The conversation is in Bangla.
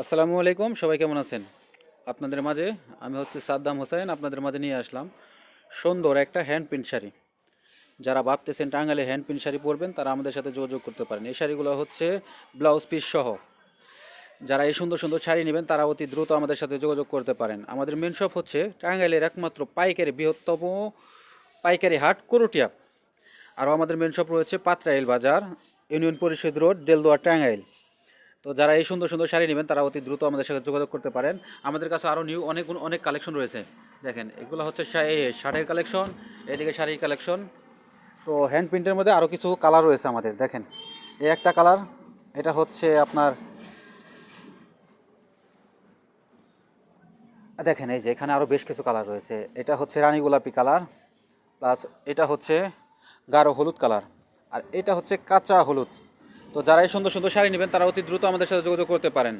আসসালামু আলাইকুম, সবাই কেমন আছেন? আপনাদের মাঝে আমি হচ্ছে সাদ্দাম হোসেন, আপনাদের মাঝে নিয়ে আসলাম সুন্দর একটা হ্যান্ড প্রিন্ট শাড়ি। যারা ভাবতেছেন টাঙ্গালে হ্যান্ড প্রিন্ট শাড়ি পরবেন, তারা আমাদের সাথে যোগাযোগ করতে পারেন। এই শাড়িগুলো হচ্ছে ব্লাউজ পিস সহ। যারা এই সুন্দর সুন্দর শাড়ি নেবেন, তারা অতি দ্রুত আমাদের সাথে যোগাযোগ করতে পারেন। আমাদের মেন শপ হচ্ছে টাঙ্গাইলের একমাত্র পাইকারি বৃহত্তম পাইকারি হাট করুটিয়া। আরও আমাদের মেন শপ রয়েছে পাত্রাইল বাজার, ইউনিয়ন পরিষদ রোড, দেলদুয়া, টাঙ্গাইল। তো যারা এই সুন্দর সুন্দর শাড়ি নেবেন, তারা অতি দ্রুত আমাদের সাথে যোগাযোগ করতে পারেন। আমাদের কাছে আরও নিউ অনেক অনেক কালেকশন রয়েছে। দেখেন, এগুলো হচ্ছে শা- এই শাড়ির কালেকশন এদিকে শাড়ির কালেকশন তো হ্যান্ড প্রিন্টের মধ্যে আরও কিছু কালার রয়েছে আমাদের, দেখেন। এই একটা কালার এটা হচ্ছে আপনার দেখেন, এই যে এখানে আরও বেশ কিছু কালার রয়েছে। এটা হচ্ছে রানী গোলাপি কালার প্লাস এটা হচ্ছে গাঢ় হলুদ কালার আর এটা হচ্ছে কাঁচা হলুদ। তো যারা এই সুন্দর সুন্দর শাড়ি নেবেন, তারা অতি দ্রুত আমাদের সাথে যোগাযোগ করতে পারেন।